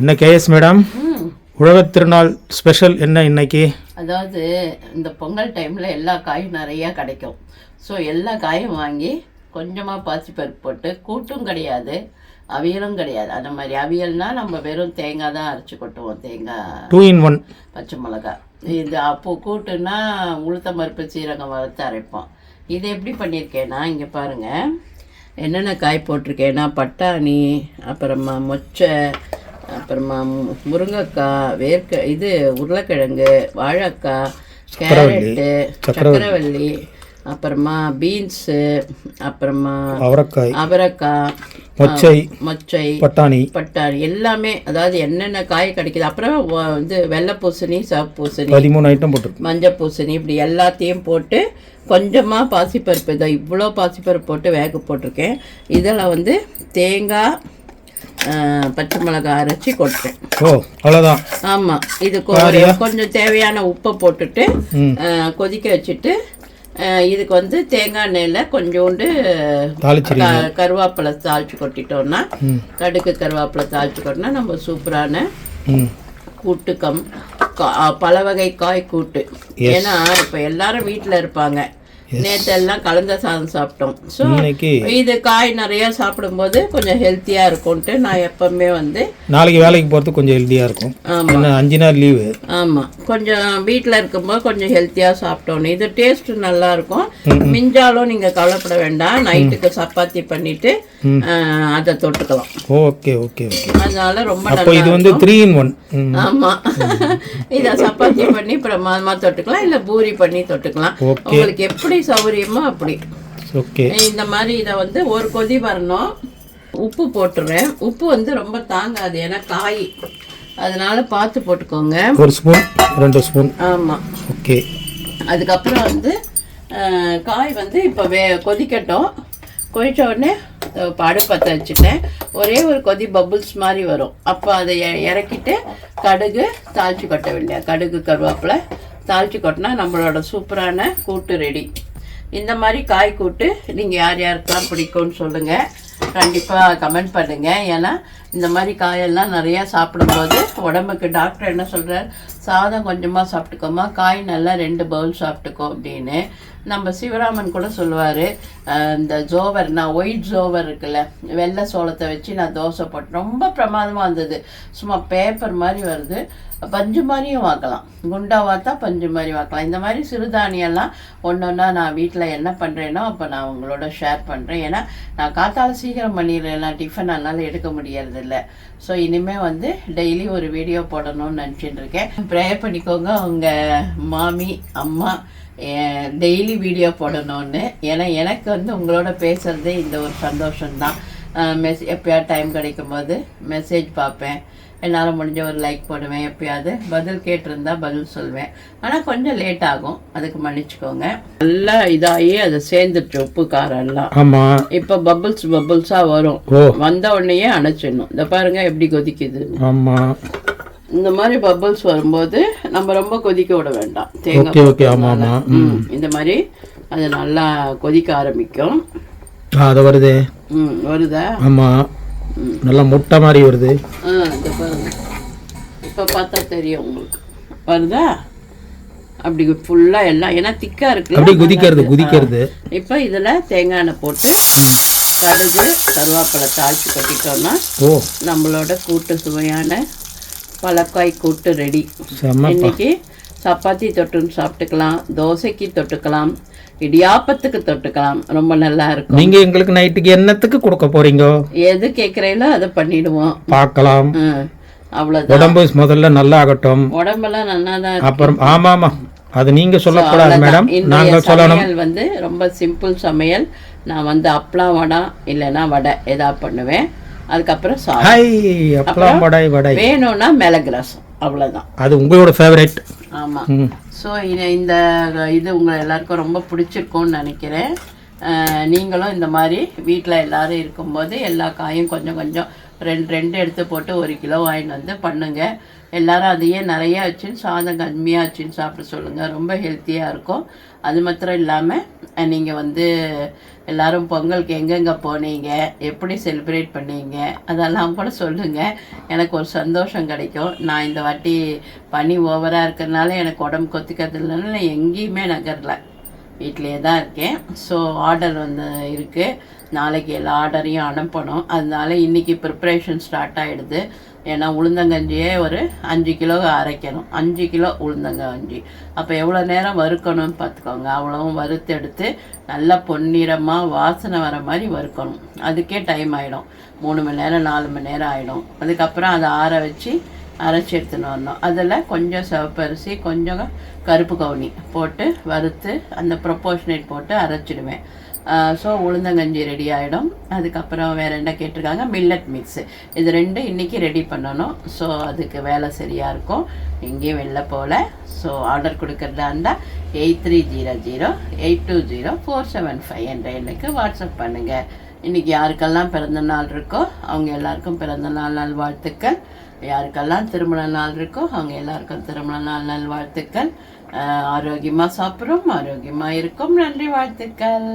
என்ன KS madam? உழவர் திருநாள் ஸ்பெஷல் என்ன இன்னைக்கு? அதாவது இந்த பொங்கல் டைமில் எல்லா காயும் நிறையா கிடைக்கும். ஸோ எல்லா காயும் வாங்கி கொஞ்சமாக பாசிப்பருப்பு போட்டு கூட்டும் கிடையாது அவியலும் கிடையாது. அந்த மாதிரி அவியல்னா நம்ம வெறும் தேங்காய் தான் அரைச்சி கொட்டுவோம். தேங்காய் டூ இன் ஒன் பச்சை மிளகா இது அப்போ கூட்டுன்னா உளுத்தம் பருப்பு சீரகம் வறுத்து அரைப்போம். இது எப்படி பண்ணியிருக்கேன்னா இங்கே பாருங்கள் என்னென்ன காய் போட்டிருக்கேன்னா பட்டாணி அப்புறமா மொச்சை அப்புறமா முருங்கைக்காய் வேர்க்க இது உருளைக்கிழங்கு வாழைக்காய் கேரட்டு சக்கரவள்ளி. அப்புறமா பீன்ஸு அப்புறமா அவரைக்காய் அவரைக்காய் மொச்சை மொச்சை பட்டாணி. பட்டாணி எல்லாமே அதாவது என்னென்ன காய் கிடைக்குது அப்புறம் வந்து வெள்ளை பூசணி சிவப்பு பூசணி பதிமூணு ஐட்டம் போட்டிருக்கு மஞ்சள் பூசணி இப்படி எல்லாத்தையும் போட்டு கொஞ்சமாக பாசிப்பருப்பு இதோ இவ்வளோ பாசிப்பருப்பு போட்டு வேக போட்டிருக்கேன். இதில் வந்து தேங்காய் பச்சை மிளகாய் அரைச்சி கொட்டுறேன் ஓ அவ்வளோதான் ஆமாம் இது கொஞ்சம் தேவையான உப்பை போட்டுட்டு கொதிக்க வச்சுட்டு இதுக்கு வந்து தேங்காய் எண்ணெயில் கொஞ்சோண்டு கருவேப்பிலை தாளிச்சு கொட்டிட்டோம்னா ம். கடுகு கருவேப்பிலை தாளிச்சு கொட்டினா நம்ம சூப்பரான கூட்டுக்கம். பல வகை காய் கூட்டு. ஏன்னா இப்போ எல்லாரும் வீட்டில் இருப்பாங்க. நேற்று எல்லாம் கலந்த சாதம் சாப்பிட்டோம். ஸோ இன்னைக்கு இது காய் நிறைய சாப்பிடும்போது கொஞ்சம் ஹெல்த்தியாக இருக்கும்ன்ட்டு நான் எப்பவுமே வந்து நாளைக்கு வேலைக்கு போகிறதுக்கு கொஞ்சம் ஹெல்த்தியாக இருக்கும். ஆமாம் அஞ்சு நாள் லீவு ஆமாம் கொஞ்சம் வீட்டில் இருக்கும்போது கொஞ்சம் ஹெல்த்தியாக சாப்பிட்டோன்னு இது டேஸ்ட் நல்லா இருக்கும். மிஞ்சாலும் நீங்கள் கவலைப்பட வேண்டாம். நைட்டுக்கு சப்பாத்தி பண்ணிட்டு அதை தொட்டுக்கலாம். Okay okay okay. அதனால ரொம்ப அப்போ நல்லா இது வந்து த்ரீ இன் ஒன் ம். ஆமா. இத சப்பாத்தி பண்ணி பிரமாதமா தொட்டுக்கலாம். இல்ல பூரி பண்ணி தொட்டுக்கலாம். உங்களுக்கு எப்படி சௌகரியமோ அப்படி. ஓகே. இந்த மாதிரி இத வந்து ஒரு கொதி வரணும். உப்பு போட்டுறேன். உப்பு வந்து ரொம்ப தாங்காது. ஏன்னா காய். அதனால பார்த்து போட்டுக்கோங்க. ஒரு ஸ்பூன் ரெண்டு ஸ்பூன். ஆமா. ஓகே. அதுக்கப்புறம் வந்து காய் வந்து இப்போ வே கொதிக்கட்டும். கொதிச்ச உடனே இப்போ அடுப்பத்தை வச்சுட்டேன். ஒரே ஒரு கொதி பபுள்ஸ் மாதிரி வரும். அப்போ அதை இறக்கிட்டு கடுகு தாளிச்சு கொட்ட வேண்டிய கடுகு கருவேப்பிலை தாளிச்சு கொட்டினா நம்மளோட சூப்பரான கூட்டு ரெடி. இந்த மாதிரி காய் கூட்டு நீங்கள் யார் யாருக்கெல்லாம் பிடிக்கும்னு சொல்லுங்கள் கண்டிப்பாக கமெண்ட் பண்ணுங்கள் ஏன்னா இந்த மாதிரி காயெல்லாம் நிறையா சாப்பிடும்போது உடம்புக்கு டாக்டர் என்ன சொல்கிறார் சாதம் கொஞ்சமாக சாப்பிட்டுக்கோமா காய் நல்லா ரெண்டு பவுல் சாப்பிட்டுக்கோ அப்படின்னு நம்ம சிவராமன் கூட சொல்லுவார். இந்த ஜோவர் நான் ஒயிட் ஜோவர் இருக்குல்ல வெள்ளை சோளத்தை வச்சு நான் தோசை போட்டேன் ரொம்ப பிரமாதமாக இருந்தது சும்மா பேப்பர் மாதிரி வருது. பஞ்சு மாதிரியும் வாக்கலாம் குண்டா வாத்தா பஞ்சு மாதிரி வாக்கலாம் இந்த மாதிரி சிறுதானியெல்லாம் ஒன்று ஒன்றா நான் வீட்டில் என்ன பண்ணுறேனோ அப்போ நான் உங்களோட ஷேர் பண்ணுறேன் ஏன்னா நான் காத்தால் சீக்கிரம் பண்ணிடுறேன். நான் டிஃபன் அதனால் எடுக்க முடியறதில்ல. ஸோ இனிமேல் வந்து டெய்லி ஒரு வீடியோ போடணும்னு நினச்சிட்டு இருக்கேன். ப்ரேயர் பண்ணிக்கோங்க. உங்கள் மாமி அம்மா டெய்லி வீடியோ போடணும்னு. ஏன்னா எனக்கு வந்து உங்களோட பேசுகிறதே இந்த ஒரு சந்தோஷம்தான். மெஸ் எப்பயாவது டைம் கிடைக்கும் போது மெசேஜ் பார்ப்பேன். என்னால் முடிஞ்ச ஒரு லைக் போடுவேன் எப்பயாவது. பதில் கேட்டிருந்தா பதில் சொல்வேன். ஆனால் கொஞ்சம் லேட் ஆகும். அதுக்கு மன்னிச்சுக்கோங்க. நல்லா இதாகி அதை சேர்ந்துருச்சு உப்பு காரம் எல்லாம் ஆமாம் இப்போ பபுள்ஸ் பபுள்ஸாக வரும். வந்த உடனேயே அணைச்சிடணும். இந்த பாருங்க எப்படி கொதிக்குது. ஆமாம் இந்த மாதிரி பபுள்ஸ் வரும்போது நம்ம ரொம்ப கொதிக்க விட வேண்டாம். தேங்காய் ஓகே ஆமாம் ஆமாம் இந்த மாதிரி அது நல்லா கொதிக்க ஆரம்பிக்கும். அது வருதே. ம் வருதா? ஆமாம் நல்லா முட்டை மாதிரி வருது. ஆ இந்த பாருங்க. இப்போ பார்த்தா தெரியும் உங்களுக்கு. வருதா? அப்படி ஃபுல்லாக எல்லாம் ஏன்னா திக்காக இருக்குல்ல அப்படியே குதிக்கிறது குதிக்கிறது. இப்போ இதில் தேங்காய் எண்ணெய் போட்டு கடுகு கருவேப்பிலை தாளிச்சு கொட்டிட்டோம்னா நம்மளோட கூட்டு சுவையான பழக்காய் கூட்டு ரெடி. இன்னைக்கு சப்பாத்தி தொட்டுன்னு சாப்பிட்டுக்கலாம் தோசைக்கு தொட்டுக்கலாம் இடியாப்பத்துக்கு தொட்டுக்கலாம். ரொம்ப நல்லா இருக்கும். நீங்க எங்களுக்கு நைட்டுக்கு என்னத்துக்கு கொடுக்க போறீங்க? எது கேட்குறீங்களோ அதை பண்ணிடுவோம். பார்க்கலாம். அவ்வளவுதான். உடம்பு முதல்ல நல்லா ஆகட்டும் உடம்பெல்லாம் நல்லா தான். அப்புறம் ஆமா ஆமா அது நீங்க சொல்லக்கூடாது. மேடம். நாங்க சொல்லணும். சமையல் வந்து ரொம்ப சிம்பிள் சமையல். நான் வந்து அப்பளம் வடை இல்லைன்னா வடை ஏதாவது பண்ணுவேன். அதுக்கப்புறம் ஹை அப்பளம் வடை வடை. வேணும்னா மிளகு ரசம் அவ்வளோதான் அது உங்களோட ஃபேவரட் ஆமாம் ஸோ இந்த இது உங்கள் எல்லாருக்கும் ரொம்ப பிடிச்சிருக்கும்னு நினைக்கிறேன். நீங்களும் இந்த மாதிரி வீட்டில் எல்லாரும் இருக்கும்போது எல்லா காயும் கொஞ்சம் கொஞ்சம் ரெண்டு ரெண்டு எடுத்து போட்டு ஒரு கிலோ வாங்கிட்டு வந்து பண்ணுங்க. எல்லாரும் அதையே நிறைய வச்சுன்னு சாதம் கம்மியாக வச்சுன்னு சாப்பிட சொல்லுங்கள் ரொம்ப ஹெல்த்தியாக இருக்கும். அது மாத்திரம் இல்லாமல் நீங்கள் வந்து எல்லாரும் பொங்கலுக்கு எங்கெங்கே போனீங்க? எப்படி செலிப்ரேட் பண்ணீங்க? அதெல்லாம் கூட சொல்லுங்கள் எனக்கு ஒரு சந்தோஷம் கிடைக்கும். நான் இந்த வாட்டி பனி ஓவராக இருக்கிறதுனால எனக்கு உடம்பு கொத்திக்கிறது இல்லைன்னு நான் எங்கேயுமே நகரல. வீட்டிலேயே தான் இருக்கேன். ஸோ ஆர்டர் வந்து இருக்குது நாளைக்கு எல்லா ஆர்டரையும் அனுப்பணும். அதனால இன்றைக்கி ப்ரிப்ரேஷன் ஸ்டார்ட் ஆகிடுது ஏன்னா உளுந்தங்கஞ்சியே ஒரு அஞ்சு கிலோ அரைக்கணும். அஞ்சு கிலோ உளுந்தங்கஞ்சி. அப்போ எவ்வளோ நேரம் வறுக்கணும்னு பார்த்துக்கோங்க. அவ்வளவும் வறுத்தெடுத்து நல்லா பொன்னிறமாக வாசனை வர மாதிரி வறுக்கணும். அதுக்கே டைம் ஆகிடும் மூணு மணி நேரம் நாலு மணி நேரம் ஆகிடும் அதுக்கப்புறம் அதை ஆற வச்சு அரைச்சி எடுத்துன்னு வரணும். அதில் கொஞ்சம் சிவப்பரிசி கொஞ்சம் கருப்பு கவுனி போட்டு வறுத்து அந்த ப்ரொப்போர்ஷனேட் போட்டு அரைச்சிடுவேன். ஸோ உளுந்தங்கஞ்சி ரெடி ஆகிடும் அதுக்கப்புறம் வேறு என்ன கேட்டிருக்காங்க? மில்லட் மிக்ஸு இது ரெண்டும் இன்றைக்கி ரெடி பண்ணணும். ஸோ அதுக்கு வேலை சரியாக இருக்கும். எங்கேயும் வெளில போகல. ஸோ ஆர்டர் கொடுக்குறதா இருந்தால் eight three zero zero eight two zero four seven five என்ற எண்ணுக்கு வாட்ஸ்அப் பண்ணுங்கள் இன்றைக்கி யாருக்கெல்லாம் பிறந்த நாள் இருக்கோ அவங்க எல்லாருக்கும் பிறந்த நாள் நாள் வாழ்த்துக்கள் யாருக்கெல்லாம் திருமண நாள் இருக்கோ அவங்க எல்லாருக்கும் திருமண நாள் நாள் வாழ்த்துக்கள் ஆரோக்கியமாக சாப்பிட்றோம் ஆரோக்கியமாக இருக்கும். நன்றி வாழ்த்துக்கள்.